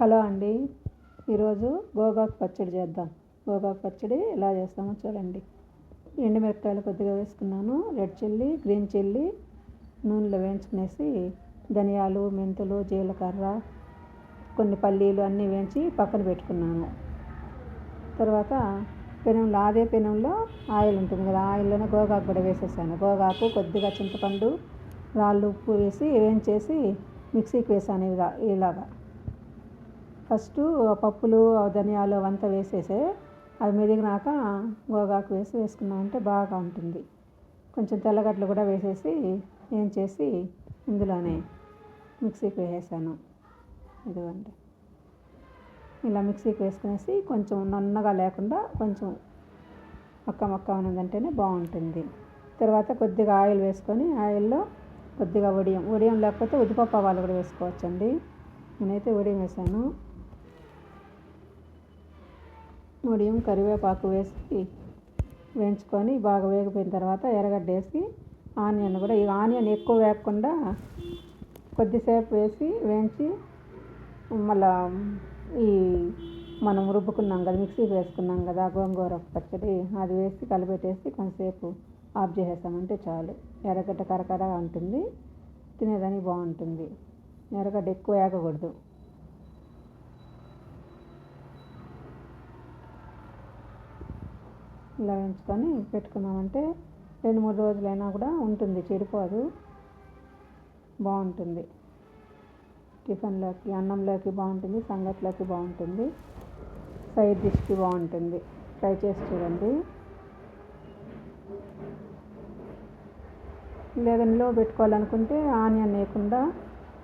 Hello అండి. ఈరోజు గోగాకు పచ్చడి చేద్దాం. గోగాకు పచ్చడి ఎలా చేస్తామో చూడండి. ఎండుమిరపకాయలు కొద్దిగా వేసుకున్నాను. రెడ్ చిల్లీ గ్రీన్ చిల్లీ నూనెలో వేయించుకునేసి ధనియాలు మెంతులు జీలకర్ర కొన్ని పల్లీలు అన్నీ వేయించి పక్కన పెట్టుకున్నాను. తర్వాత పెనంలో అదే పెనంలో ఆయిల్ ఉంటుంది కదా ఆయిల్లోనే గోగాకు కూడా వేసేసాను. గోగాకు కొద్దిగా చింతపండు రాళ్ళు ఉప్పు వేసి వేయించేసి మిక్సీకి వేసాను ఇలా ఇలాగా. ఫస్ట్ పప్పులు ధనియాలు అవంతా వేసేసే అవి మెదిగినాక గోగాకు వేసి వేసుకున్నామంటే బాగా ఉంటుంది. కొంచెం తెల్లగడ్డలు కూడా వేసేసి వేయించేసి ఇందులోనే మిక్సీకి వేసేసాను. ఇదిగోండి. ఇలా మిక్సీకి వేసుకునేసి కొంచెం నన్నగా లేకుండా కొంచెం మొక్క మొక్క ఉన్నదంటేనే బాగుంటుంది. తర్వాత కొద్దిగా ఆయిల్ వేసుకొని ఆయిల్లో కొద్దిగా వడియం వడియం లేకపోతే ఉద్దిపప్పు ఆవాలు కూడా వేసుకోవచ్చండి. నేనైతే వడియం వేసాను. వడియం కరివేపాకు వేసి వేయించుకొని బాగా వేగిపోయిన తర్వాత ఎర్రగడ్డ వేసి ఆనియన్ కూడా ఈ ఆనియన్ ఎక్కువ వేయకుండా కొద్దిసేపు వేసి వేయించి మళ్ళా ఈ మనం రుబ్బుకున్నాం కదా మిక్సీకి వేసుకున్నాం కదా గోంగూర పచ్చడి అది వేసి కలిపెట్టేసి కొంతసేపు ఆఫ్ చేసేసామంటే చాలు. ఎర్రగడ్డ కరకరగా ఉంటుంది తినేదానికి బాగుంటుంది. ఎర్రగడ్డ ఎక్కువ వేగకూడదు. ఇలా ఉంచుకొని పెట్టుకున్నామంటే రెండు మూడు రోజులైనా కూడా ఉంటుంది చెడిపోదు. బాగుంటుంది. టిఫిన్లోకి అన్నంలోకి బాగుంటుంది సంగట్లోకి బాగుంటుంది. సైడ్ డిష్కి బాగుంటుంది. ట్రై చేసి చూడండి. లేదా నిలువ పెట్టుకోవాలనుకుంటే ఆనియన్ వేయకుండా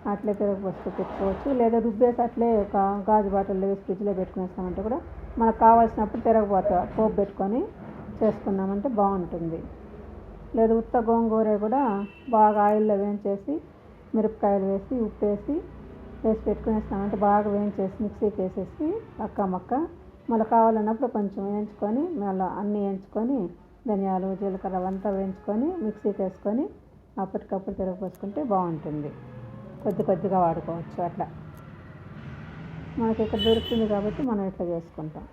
అట్లే తిరగపోస్తూ పెట్టుకోవచ్చు. లేదా రుబ్బేసి అట్లే ఒక గాజు బాటిల్లో వేసి ఫ్రిడ్జ్లో పెట్టుకునేస్తామంటే కూడా మనకు కావాల్సినప్పుడు తిరగబోత పోపు పెట్టుకొని చేసుకున్నామంటే బాగుంటుంది. లేదు ఉత్త గోంగూర కూడా బాగా ఆయిల్లో వేయించేసి మిరపకాయలు వేసి ఉప్పు వేసి వేసి పెట్టుకునేస్తామంటే బాగా వేయించేసి మిక్సీకి వేసేసి అక్క మక్క. మళ్ళీ కావాలన్నప్పుడు కొంచెం వేయించుకొని మళ్ళీ అన్నీ వేయించుకొని ధనియాలు జీలకర్ర అవంతా వేయించుకొని మిక్సీకి వేసుకొని అప్పటికప్పుడు తిరగపోసుకుంటే బాగుంటుంది. కొద్ది కొద్దిగా వాడుకోవచ్చు అట్లా. మనకి ఇక్కడ దొరుకుతుంది కాబట్టి మనం ఇట్లా చేసుకుంటాం.